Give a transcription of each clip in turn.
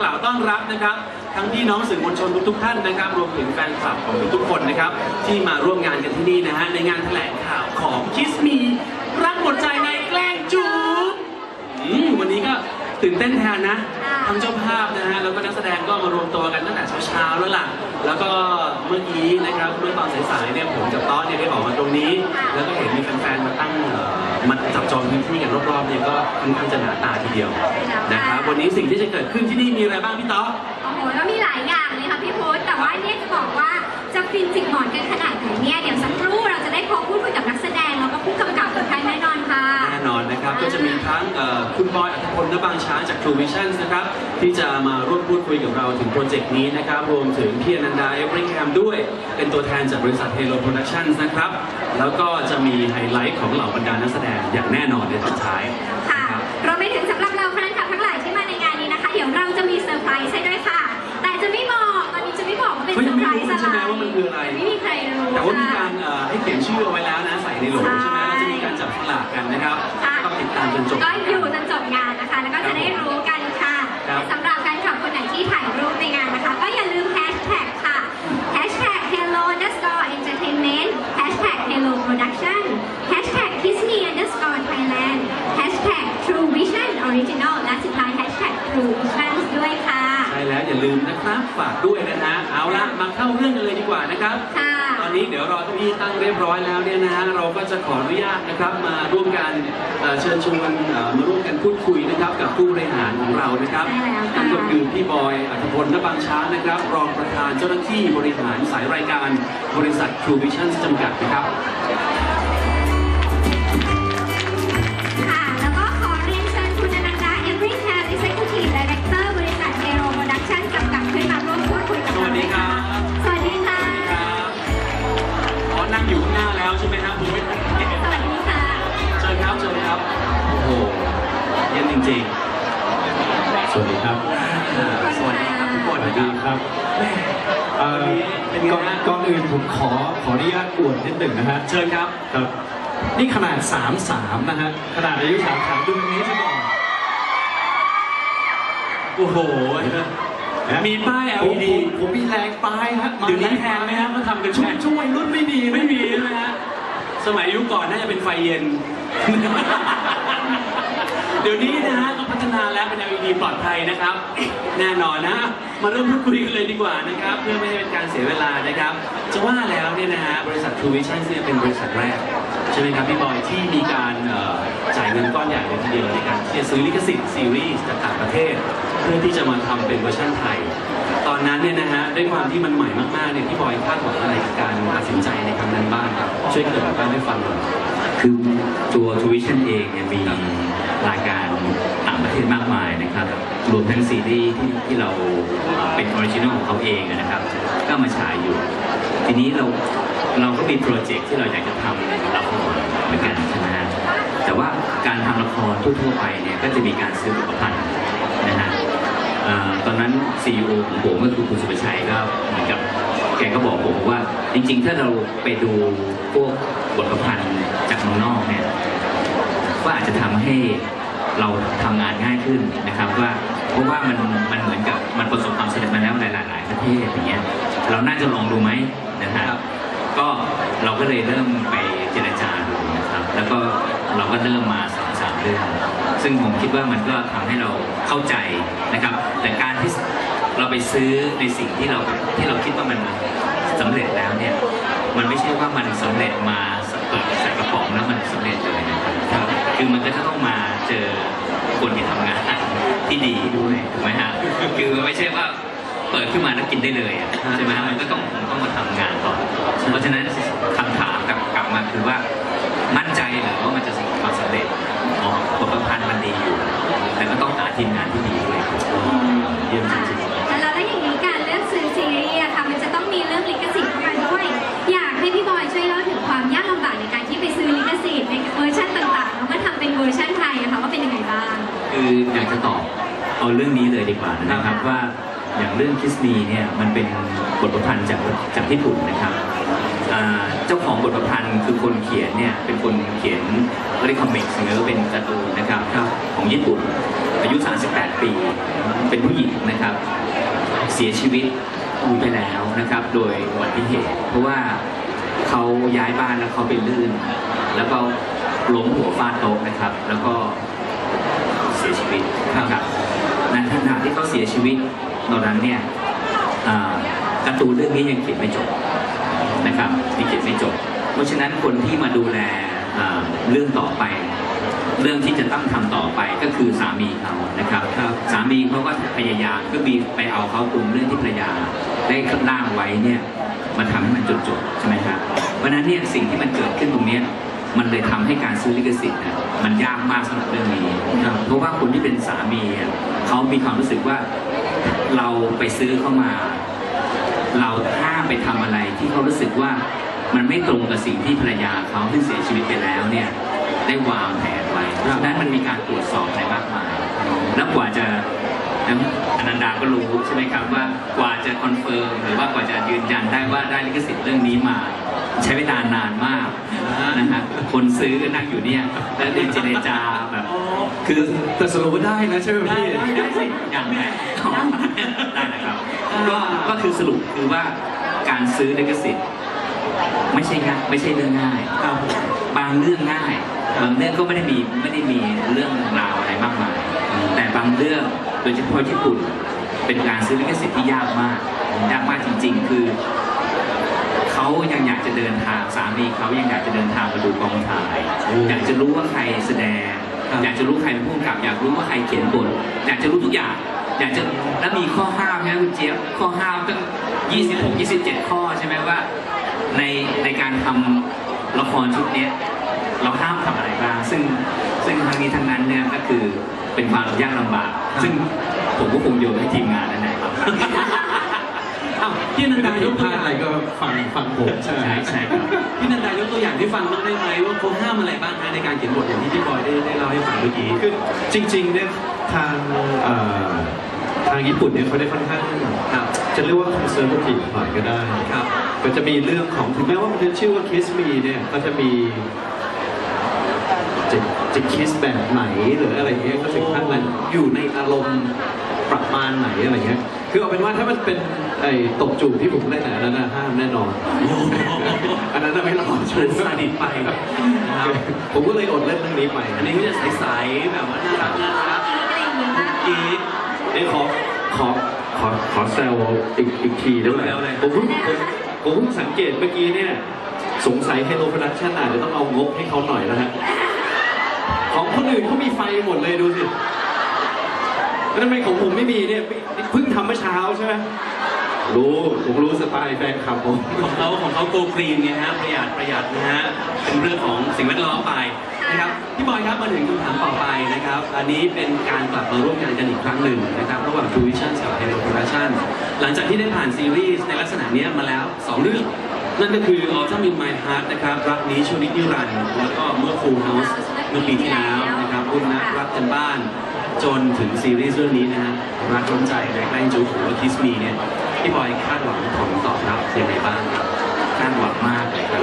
กล่าวต้อนรับนะครับ ทั้งพี่น้องสื่อมวลชนทุกๆท่านนะครับ รวมถึงแฟนคลับของทุกๆคนนะครับ ที่มาร่วมงานกันที่นี่นะฮะในงานแถลงข่าวของคิสมีรักหมดใจในแกล้งจูบอืมวันนี้ก็ตื่นเต้นแทนนะทั้งเจ้าภาพนะฮะแล้วก็นักแสดงก็มารวมตัวกันตั้งแต่เช้าๆแล้วล่ะ แล้วก็เมื่อกี้นะครับเมื่อตอนสายๆเนี่ยผมกับต้อนเนี่ยได้ออกมาตรงนี้ แล้วก็เห็นมีแฟนๆมาตั้งเอ่อมา จับจองพื้นที่กันรอบๆเนี่ยก็ค่อนข้างจะหนาตาทีเดียวนะครับวันนี้สิ่งที่จะเกิดขึ้นที่นี่มีอะไรบ้างพี่ต๊อกโอ้โหก็มีหลายอย่างเลยค่ะพี่พุธแต่ว่าเนี่ยจะบอกว่าจะฟินจิกหมอนกันขนาดไหนเนี่ยเดี๋ยวสักครู่เราจะได้พบพูดคุยกับนักแสดงแล้วก็ผู้กำกับกับใครแน่นอนค่ะแน่นอนนะครับ ก็จะมีทั้งเอ่อคุณบอยอัธพลนบางช้างจาก True Vision นะครับ ที่จะมาร่วมพูดคุยกับเราถึงโปรเจกต์นี้นะครับ รวมถึงพี่อนันดาเอฟริงแฮมด้วย เป็นตัวแทนจากบริษัท Halo Productions นะครับ แล้วก็จะมีไฮไลท์ของเหล่าบรรดานักแสดงอย่างแน่นอนในตอนท้าย ค่ะรวมไปถึงสำหรับเราแฟนคลับทั้งหลายที่มาในงานนี้นะคะ เดี๋ยวเราจะมีเซอร์ไพรส์ให้ด้วยค่ะ แต่จะไม่บอกตอนนี้จะไม่บอกว่าเป็นเขาเซยัองร์ไม่ไพรรู้ส์อะไรใช่ไหมว่ามันคืออะไร ไม่มีใครรู้แต่ว่ามีค่ะ การเอ่อให้เขียนชื่อเอาไว้แล้วนะใส่ในโหลใช่ไหมแล้วจะมีการจับฉลากกันนะครับค่ะต้องติดตานจนจบ ก็อยู่จนจบงานนะคะ แล้วก็จะได้รู้กันค่ะ ครับ สำหรับแฟนคลับคนไหนที่ถ่ายรูปในงานนะคะ ก็อย่าลืมแฮชแท็กค่ะแฮชแท็ก hello underscore entertainment แฮชแท็ก hello production แฮชแท็ก kiss me underscore thailand แฮชแท็ก true vision original และสุดท้ายแฮชแท็ก true vision ด้วยค่ะ ใช่แล้วอย่าลืมนะครับฝากด้วยนะฮะเอาละมาเข้าเรื่องกันเลยดีกว่านะครับ ค่ะ ตอนนี้เดี๋ยวรอเก้าอี้ตั้งเรียบร้อยแล้วเนี่ยนะฮะเราก็จะขออนุญาตนะครับมาร่วมกันเอ่อเชิญชวนเอ่อมาร่วมกันพูดคุยนะครับกับผู้บริหารของเรานะครับใช่แล้วค่ะ นั่นก็คือพี่บอยอัธพลนบางช้างนะครับ รองประธานเจ้าหน้าที่บริหารสายรายการบริษัท True Vision จำกัดนะครับ วดนิดหนึ่งนะฮะ เชิญครับ ครับ นี่ขนาด 33 นะฮะ ขนาดอายุ33ดูตรงนี้ซะก่อนโอ้โห มีป้ายผม LED ผมผมมีแรงปลายฮะมาเดี๋ยวนี้แพงไหมครับเขาทำกันช่แพวยงช่วยรุ่นไม่มีไม่มีใช่ไหมฮะ สมัยยุคก่อนน่าจะเป็นไฟเย็น เดี๋ยวนี้นะฮะก็พัฒนาแล้วเป็น LED ปลอดภัยนะครับ แน่นอนนะ มาเริ่มพูดคุยกันเลยดีกว่านะครับ เพื่อไม่ให้เป็นการเสียเวลานะครับ จะว่าแล้วเนี่ยนะฮะบริษัท True Vision เนี่ยเป็นบริษัทแรก ใช่ไหมครับพี่บอยที่มีการเอ่อจ่ายเงินก้อนใหญ่เลยทีเดียวในการที่จะซื้อลิขสิทธิ์ซีรีส์จากต่างประเทศ เพื่อที่จะมาทำเป็นเวอร์ชันไทย ตอนนั้นเนี่ยนะฮะด้วยความที่มันใหม่มากๆเนี่ยพี่บอยคาดหวังอะไรกับการตัดสินใจในครั้งนั้นบ้างครับช่วยเกริดบ้างให้ฟังหน่อย คือตัวทูวิชั่นเองเนี่ยมี รายการต่างประเทศมากมายนะครับรวมทั้งซีรีส์ที่ที่เราเป็นออริจินอลของเขาเองนะครับ ก็มาฉายอยู่ ทีนี้เราเราก็มีโปรเจกต์ที่เราอยากจะทำละครเหมือนกันใช่ไหมฮะแต่ว่าการทำละครทั่วๆไปเนี่ยก็จะมีการซื้อบทปรณ์นะฮะเอ่อตอนนั้นซีอีโอของผมก็คือคุณสุภชัยก็เหมือนกับแกก็บอกผมว่าจริงๆ ถ้าเราไปดูพวกบทประพันธ์จากเมืองนอกเนี่ย ก็อาจจะทำให้เราทำงานง่ายขึ้นนะครับว่าเพราะว่ามันมันเหมือนกับมันประสบความสำเร็จมาแล้วในหลาย ๆ ประเทศอย่างเงี้ยเราน่าจะลองดูไหมนะครับก็เราก็เลยเริ่มไปเจรจาดูนะครับ แล้วก็เราก็เริ่มมาสองสามเรื่องซึ่งผมคิดว่ามันก็ทำให้เราเข้าใจนะครับ แต่การที่เราไปซื้อในสิ่งที่เราที่เราคิดว่ามันสำเร็จแล้วเนี่ยมันไม่ใช่ว่ามันสำเร็จมาเปิดใส่กระป๋องแล้วมันสำเร็จเลยนะครับ คือมันก็จะต้องมาเจอคนที่ทำงานที่ดีด้วยถูกไหมฮะคือไม่ใช่ว่าเปิดขึ้นมาแล้วกินได้เลยอะใช่ไหมฮะมันก็ต้องต้องมาทำงานก่อนเพราะฉะนั้นคำถามกลับกลับมาคือว่ามั่นใจเหรือว่ามันจะประสบความสำเร็จอ๋อบทประพันธ์มันดีอยู่ แต่ก็ต้องหาทีมงานที่ดีด้วยครับเยี่ยม เอาเรื่องนี้เลยดีกว่านะครับว่าอย่างเรื่องคิสมีเนี่ยมันเป็นบทประพันธ์จากจากญี่ปุ่นนะครับอ่าเจ้าของบทประพันธ์คือคนเขียนเนี่ยเป็นคนเขียนเรียกคอมิกส์หรือว่าเป็นการ์ตูนนะครับของญี่ปุ่น อายุ 38 ปี เป็นผู้หญิงนะครับ เสียชีวิตไปแล้วนะครับ โดยอุบัติเหตุ เพราะว่าเขาย้ายบ้านแล้วเขาไปลื่น แล้วก็ล้มหัวฟาดโต๊ะนะครับ แล้วก็เสียชีวิตนะครับ ในขณะที่เขาเสียชีวิตตอนนั้นเนี่ยอ่าการ์ตูนเรื่องนี้ยังเขียนไม่จบนะครับยังเขียนไม่จบ เพราะฉะนั้นคนที่มาดูแลอ่าเรื่องต่อไป เรื่องที่จะต้องทำต่อไปก็คือสามีเขานะครับสามีเขาก็พยายามก็มีไปเอาเขาตรงเรื่องที่ภรรยาได้ร่างไว้เนี่ยมาทำให้มันจบจบๆใช่ไหมครับเพราะฉะนั้นเนี่ยสิ่งที่มันเกิดขึ้นตรงเนี้ย มันเลยทำให้การซื้อลิขสิทธิ์เนี่ยมันยากมากสำหรับเรื่องนี้เพราะว่าคนที่เป็นสามีอะเขามีความรู้สึกว่าเราไปซื้อเข้ามา เราห้ามไปทำอะไรที่เขารู้สึกว่ามันไม่ตรงกับสิ่งที่ภรรยาเขาที่เสียชีวิตไปแล้วเนี่ยได้วางแผนไว้เพราะฉะนั้นมันมีการตรวจสอบอะไรมากมาย แล้วกว่าจะนะอนันดาก็รู้ใช่ไหมครับว่ากว่าจะคอนเฟิร์มหรือว่ากว่าจะยืนยันได้ว่าได้ลิขสิทธิ์เรื่องนี้มา ใช้เวลานานมาก นะฮะคนซื้อก็นั่งอยู่เนี่ยแล้วเดินเจรจาแบบอ๋อคือแต่สรุปว่าได้นะใช่ไหมได้พี่ ได้ได้สิอย่างแรกได้นะครับก็ก็คือสรุปคือว่าการซื้อลิขสิทธิ์ไม่ใช่ง่ายไม่ใช่เรื่องง่าย ครับผมบางเรื่องง่าย บางเรื่องก็ไม่ได้มีไม่ได้มีเรื่องราวอะไรมากมาย แต่บางเรื่องโดยเฉพาะญี่ปุ่นเป็นการซื้อลิขสิทธิ์ที่ยากมากยากมากจริง ๆ คือ เขายังอยากจะเดินทางสามีเขายังอยากจะเดินทางมาดูกองถ่ายอยากจะรู้ว่าใครแสดง อยากจะรู้ใครเป็นผู้กำกับอยากรู้ว่าใครเขียนบทอยากจะรู้ทุกอย่าง อยากจะแล้วมีข้อห้ามนะคุณเจี๊ยบข้อห้ามตั้ง26 27 ข้อใช่ไหมว่าในในการทำละครชุดเนี้ยเราห้ามทำอะไรบ้างซึ่งซึ่งทั้งนี้ทั้งนั้นเนี่ยก็คือเป็นความยากลำบาก ซึ่งผมก็คงโยนให้ทีมงานนั่นแหละครับอ้าวพี่อนันถ้าดาผิยดกพตัวลาอดย่างอะไรก็ฟังฟังผมใช่ไหมใช่ใช่ครับพี่อนันดายกตัวอย่างที่ฟังบ้างได้ไหมว่าเขาห้ามอะไรบ้างนะในการเขียนบทอย่างที่พี่บอยได้ได้เล่าให้ฟังเมื่อกี้คือจริงๆเนี่ยทางเอ่อทางญี่ปุ่นเนี่ยเขาได้ค่อนข้างครับจะเรียกว่า conservative หน่อยก็ได้ครับก็จะมีเรื่องของถึงแม้ว่ามันจะชื่อว่า kiss me เนี่ยก็จะมีจะจะ kiss แบบไหนหรืออะไรเงี้ยก็ถึงขั้นนั้นอยู่ในอารมณ์ประมาณไหนอะไรเงี้ย คือเอาเป็นว่าถ้ามันเป็นไอ้ตบจูบที่ผมเล่นน่ะอันนั้นน่ะห้ามแน่นอน อันนั้นน่ะไม่รอดชูเป็นซาดิสไปนะครับผมก็เลยอดเล่นเรื่องนี้ไป อันนี้ก็จะใสๆแบบว่าน่ารักน่ารักอะไรอย่างนี้มากกรีดเอ้ยขอขอขอขอแซวอีกอีกทีได้ไหมเอาเลยผมเพิ่งผมผมเพิ่งสังเกตเมื่อกี้เนี่ย สงสัย Hello Production อาจจะต้องเอางบให้เขาหน่อยแล้วฮะของคนอื่นเขามีไฟหมดเลยดูสิ แล้วทำไมของผมไม่มีเนี่ยเพิ่งทำเมื่อเช้าใช่ไหมรู้ ผมรู้สไตล์แฟนคลับผม ของเขาของเขาโกกรีนไงฮะประหยัดประหยัดนะฮะเป็นเรื่องของสิ่งแวดล้อมไปนะครับพี่บอยครับมาถึงคำถามต่อไปนะครับ อันนี้เป็นการกลับมาร่วมงานกันอีกครั้งหนึ่งนะครับระหว่าง True Vision กับ Hello Production หลังจากที่ได้ผ่านซีรีส์ในลักษณะนี้มาแล้ว 2 เรื่อง นั่นก็คือ Autumn in My Heart นะครับรักนี้ช่วงนิรันดร์แล้วก็เมื่อ Full House เมื่อปีที่แล้วนะครับรุ่นนักรักกันบ้าน จนถึงซีรีส์เรื่องนี้นะฮะรักล้นใจและใกล้จูบหรือว่า Kiss Me เนี่ยพี่บอยคาดหวังผลตอบรับยังไงบ้างครับคาดหวังมากเลยครับ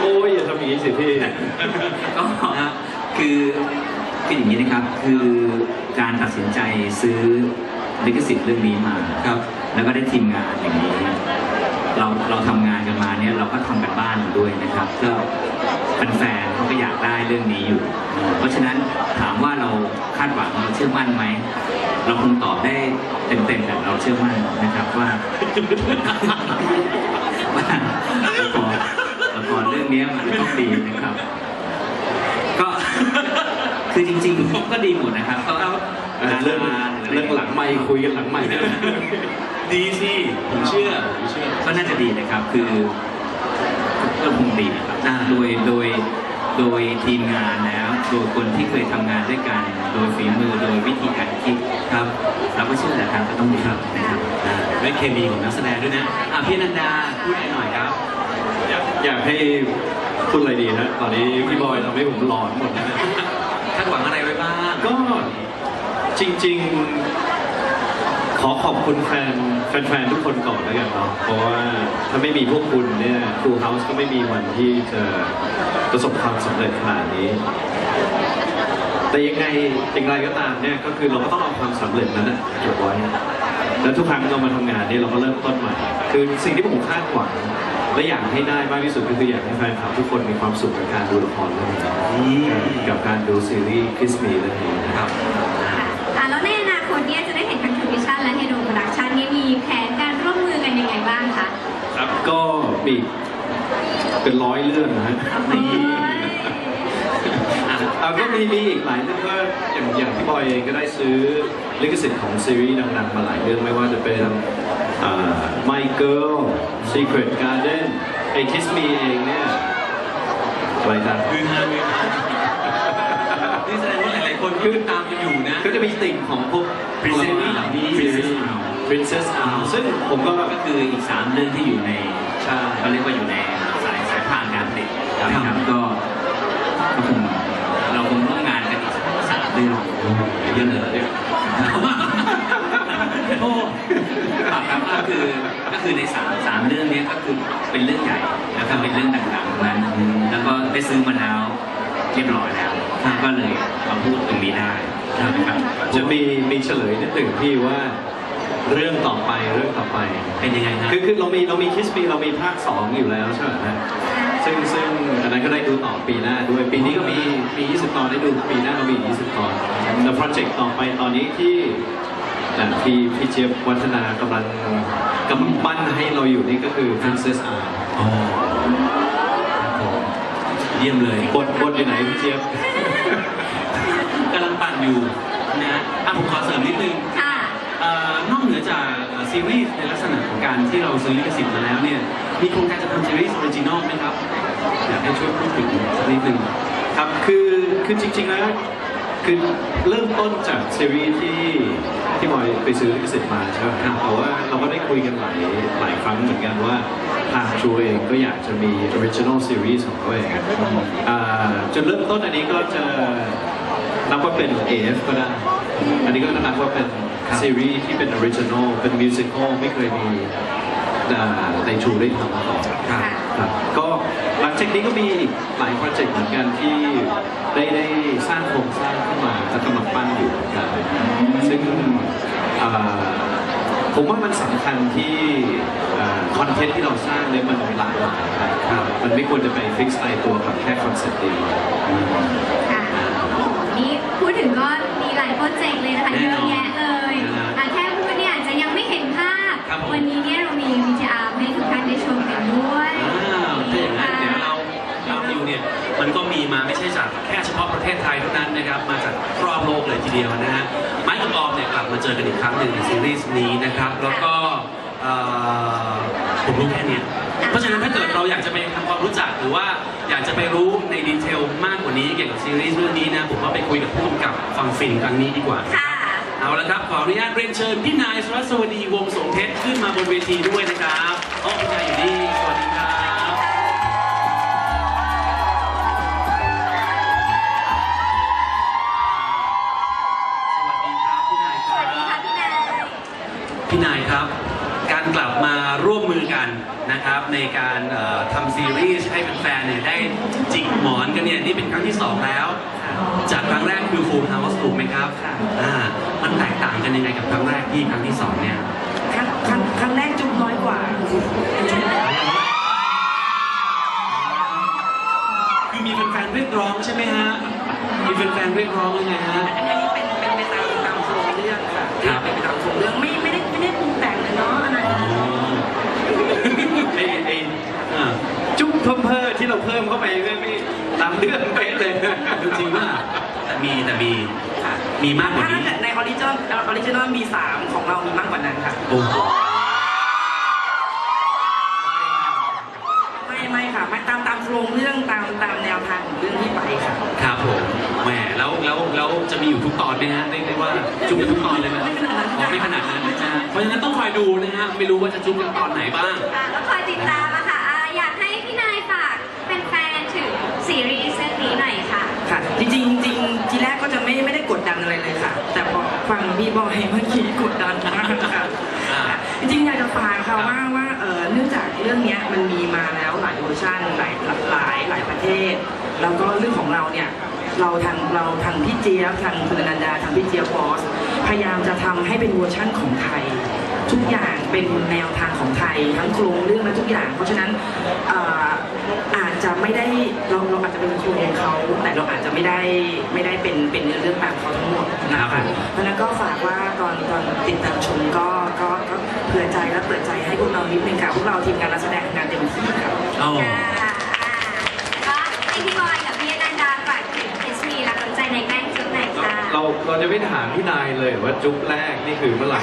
โอ้ยอย่าทำอย่างนี้สิพี่ก็คือคืออย่างนี้นะครับคือการตัดสินใจซื้อลิขสิทธิ์เรื่องนี้มาครับ แล้วก็ได้ทีมงานอย่างนี้ เราเราทำงานกันมาเนี่ยเราก็ทำกันบ้านอยู่ด้วยนะครับก็ แฟนๆเขาก็อยากได้เรื่องนี้อยู่ เพราะฉะนั้นถามว่าเราคาดหวังเราเชื่อมั่นไหม เราคงตอบได้เต็มๆแต่เราเชื่อมั่นนะครับว่าว่าละครละครเรื่องนี้มันจะต้องดีนะครับ ก็คือจริงๆก็ดีหมดนะครับก็เออเรื่องเรื่องหลังไม่คุยกันหลังไม่เนี่ยดีสิผมเชื่อผมเชื่อก็น่าจะดีนะครับคือ ก็คงดีนะครับอ่าโดยโดยโดยทีมงานแล้ว โดยคนที่เคยทำงานด้วยกัน โดยฝีมือโดยวิธีการคิดครับเราก็เชื่อแหละครับก็ต้องดีครับนะครับอ่าด้วยเคมีของนักแสดงด้วยนะอะพี่อนันดาพูดหน่อยครับ อยากอยากให้พูดอะไรดีฮะตอนนี้พี่บอยทำให้ผมหลอนหมดนะคาดหวังอะไรไว้บ้างก็จริง ๆ ขอขอบคุณแฟนแฟนๆทุกคนก่อนแล้วกันเนาะเพราะว่าถ้าไม่มีพวกคุณเนี่ยครูเฮาส์ก็ไม่มีวันที่จะประสบความสำเร็จขนาดนี้ แต่ยังไงอย่างไรก็ตามเนี่ยก็คือเราก็ต้องเอาความสำเร็จนั้นนะเก็บไว้แล้วทุกครั้งเรามาทำงานเนี่ยเราก็เริ่มต้นใหม่ คือสิ่งที่ผมคาดหวังและอยากให้ได้มากที่สุดก็คืออยากให้แฟนคลับทุกคนมีความสุขกับการดูละครเรื่องนี้กับการดูซีรีส์คิสมีเรื่องนี้นะครับค่ะอะ แล้วในอนาคตเนี่ยจะได้เห็นทางทูวิชั่นและเฮโดโปรดักชันเนี่ยมีแผนการร่วมมือกันยังไงบ้างคะครับก็มีเป็นร้อยเรื่องนะฮะโอ้ยเอาก็มีมีอีกหลายเรื่องก็อย่างอย่างพี่บอยเองก็ได้ซื้อลิขสิทธิ์ของซีรีส์ดังๆมาหลายเรื่องไม่ว่าจะเป็นอ่า My Girl Secret Garden ไอ้ Kiss Me เองเนี่ยอะไรต่างคือฮาคือฮานี่แสดงว่าหลายๆคนก็ตามกันอยู่นะ ก็จะมีติ่งของพวก Princess ซีรีส์เหล่านี้ Princess Princess Out ซึ่งผมก็ก็คืออีกสามเรื่องที่อยู่ในใช่ก็เรียกว่าอยู่ในสายสายพานการผลิตครับนะครับก็ก็คงเราคงร่วมงานกันอีกสามเรื่องเยอะเลยโอ้ครับก็คือก็คือในสามสามเรื่องเนี้ยก็คือเป็นเรื่องใหญ่แล้วก็เป็นเรื่องดังๆทั้งนั้น แล้วก็ได้ซื้อมาแล้วเรียบร้อยแล้ว ก็เลยมาพูดตรงนี้ได้นะครับจะมีมีเฉลยนิดหนึ่งพี่ว่าเรื่องต่อไปเรื่องต่อไป เป็นยังไงฮะคือคือเรามีเรามีคิสมีเรามีภาค 2 อยู่แล้วใช่ไหมฮะซึ่งซึ่งอันนั้นก็ได้ดูต่อปีหน้าด้วยปีนี้ก็มีมี 20 ตอนได้ดูปีหน้าก็มีอีก20 ตอนแต่โปรเจกต์ต่อไปตอนนี้ที่อะที่พี่เจี๊ยบวัฒนากำลังกำลังปั้นให้เราอยู่นี่ก็คือ Princess R อ๋อครับผมเยี่ยมเลยบทบทอยู่ไหนพี่เจี๊ยบกำลังปั่น อยู่นะอะผมขอเสริมนิดนึงค่ะ เอ่อนอกเหนือจากเอ่อซีรีส์ในลักษณะของการที่เราซื้อลิขสิทธิ์มาแล้วเนี่ย มีโครงการจะทำซีรีส์ออริจินอลไหมครับ อยากให้ช่วยพูดถึงสักนิดนึงครับ คือคือจริงๆแล้วคือเริ่มต้นจากซีรีส์ที่ที่บอยไปซื้อลิขสิทธิ์มาใช่ไหมครับแต่ว่าเราก็ได้คุยกันหลายหลายครั้งเหมือนกันว่าทางชูเองก็อยากจะมีออริจินอลซีรีส์ของเขาเองอ่าจุดเริ่มต้นอันนี้ก็จะ นับว่าเป็น AF ก็ได้ อันนี้ก็นับว่าเป็นซีรีส์ที่เป็นออริจินอลเป็นมิวสิควลไม่เคยมีอ่าในชูได้ทำมาก่อนค่ะครับก็หลังจากนี้ก็มีอีกหลายโปรเจกต์เหมือนกันที่ได้ได้สร้างโครงสร้างขึ้นมาและกำลังปั้นอยู่เหมือนกันซึ่งเอ่อผมว่ามันสำคัญที่คอนเทนต์ที่เราสร้างเนี่ยมันหลากหลายครับมันไม่ควรจะไปฟิกซ์ตายตัวกับแค่คอนเซ็ปต์เดียวค่ะโอ้โหนี่พู ดถึงก็มีหลายโปรเจกต์เลยนะคะแน่เยนอะอนแยะเลยนะฮะอะแค่พูดเนี่ยอาจจะยังไม่เห็นภาพ ครับผม วันนี้เนี่ยเรามี VTR ให้ทุกท่านได้ชมกันด้วยอ้าวถ้าอย่างนั้นเดี๋ยวเราเราดิวเนี่ยมันก็มีมาไม่ใช่จากแค่เฉพาะประเทศไทยเท่านั้นนะครับมาจากรอบโลกเลยทีเดียวนะฮะไม้กับออมเนี่ยกลับมาเจอกันอีกครั้งหนึ่งในซีรีส์นี้นะครับแล้วก็เอ่อผมรู้แค่เนี้ย เพราะฉะนั้นถ้าเกิดเราอยากจะไปทำความรู้จักหรือว่าอยากจะไปรู้ในดีเทลมากกว่านี้เกี่ยวกับซีรีส์เรื่องนี้นะผมว่าไปคุยกับผู้กำกับฟังฟินครั้งนี้ดีกว่า ค่ะ เอาละครับขออนุญาตเรียนเชิญพี่นายสุรสวดีวงศ์สมเพชรขึ้นมาบนเวทีด้วยนะครับโอ้พี่นายอยู่นี่สวัสดี ในการเอ่อทำซีรีส์ให้แฟนๆเนี่ยได้จิกหมอนกันเนี่ยนี่เป็นครั้งที่สองแล้ว จากครั้งแรกคือ Full House ถูกไหมครับอ่ามันแตกต่างกันยังไงกับครั้งแรกที่ครั้งที่สองเนี่ยครั้งครั้งครั้งแรกจุ๊บน้อยกว่าคือมีแฟนๆเรียกร้องใช่ไหมฮะมีแฟนๆเรียกร้องยังไงฮะอันนี้เป็นเป็นไปตามตามโครงเรื่องค่ะครับเป็นไปตามโครงเรื่องไม่ไม่ได้ไม่ได้ปรุงแต่งเลยเนาะอันนั้น ไอ้ไอ้อ่าจุ๊บเพิ่มเพิ่มที่ เราเพิ่มเข้าไปไม่ไม่ตามเรื่องเป๊ะเลยจริงๆว่าแต่มีแต่มีมีมากกว่าถ้านี้เกิดในออริจินอลออริจินอลมีสามของเรามีมากกว่านั้นค่ะ โอ้โหไม่ไม่ค่ะไม่ตามตามโครงเรื่องตามตามแนวทางของเรื่องที่ไปค่ะครับผมแหมแล้วแล้วแล้วจะมีอยู่ทุกตอนไหมฮะเรียกได้ว่าจุ๊บกันทุกตอนเลยไหมไม่ขนาดนั้นอ๋อไม่ขนาดนั้นนะฮะเพราะฉะนั้นต้องคอยดูนะฮะไม่รู้ว่าจะจุ๊บกันตอนไหนบ้าง อะก็คอยติดตาม พอฟังพี่บอยเมื่อกี้กดดันมากค่ะอ่าจริงๆอยากจะฝากค่ะว่าว่าเอ่อเนื่องจากเรื่องเนี้ยมันมีมาแล้วหลายเวอร์ชันหลายหลายหลายประเทศ แล้วก็เรื่องของเราเนี่ยเราทางเราทางพี่เจี๊ยบทางคุณอนันดาทางพี่เจี๊ยบบอสพยายามจะทำให้เป็นเวอร์ชั่นของไทย ทุกอย่าง เป็นแนวทางของไทยทั้งโครงเรื่องและทุกอย่าง เพราะฉะนั้นเอ่ออาจจะไม่ได้เราเราอาจจะเป็นโครงเขาแต่เราอาจจะไม่ได้ไม่ได้เป็นเป็นเนื้อเรื่องตามเขาทั้งหมดนะครัคะบผมเพราะฉะนั้นก็ฝากว่าตอนตอนติดตามชมก็ก็ก็เผื่อใจและเปิดใจให้พวกเรานิดนึงค่ะพวกเราทีมงานนักแสดงทำงานเต็มที่ครับอ๋อค่ะก็ให้พี่บอยกับพี่อนันดาฝากถึงคิสมีรักหัวใจในแกล้งจุดไหนค่ะเราเราจะไม่ถามพี่นายเลยว่าจุ๊บแรกนี่คือเมื่อไหร่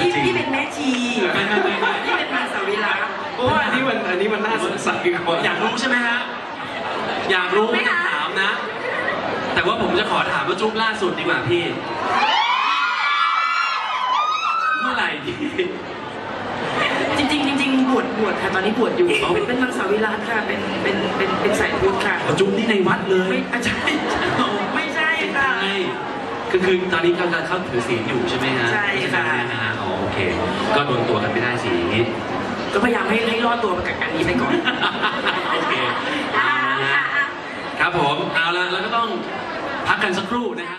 พี่พี่เป็นแม่ชีไม่ไม่ไม่ไม่พี่เป็นมังสวิรัตเพราะว่าอันนี้มันอันนี้มันน่าสงสัยกว่าอยากรู้ใช่ไหมฮะ อยากรู้ไม่ต้องถามนะ แต่ว่าผมจะขอถามว่าจุ๊บล่าสุดดีกว่าพี่ เมื่อไหร่พี่จริงๆจริงๆบวชบวชค่ะตอนนี้บวชอยู่ เป็นเป็นมังสวิรัตค่ะเป็นเป็นเป็นเป็นสายพุทธค่ะ จุ๊บนี่ในวัดเลยไม่อะใช่ไม่ใช่ค่ะใช่ คือคือตอนนี้กำลังเข้าถือศีลอยู่ใช่ไหมฮะใช่ค่ะ ไหมฮะอ๋อโอเค ก็โดนตัวกันไม่ได้สีนี้ก็พยายามให้ให้รอดตัวกับอันนี้ไปก่อน โอเคอ่าเอาละฮะค่ะครับผมเอาละแล้วก็ต้องพักกันสักครู่นะฮะ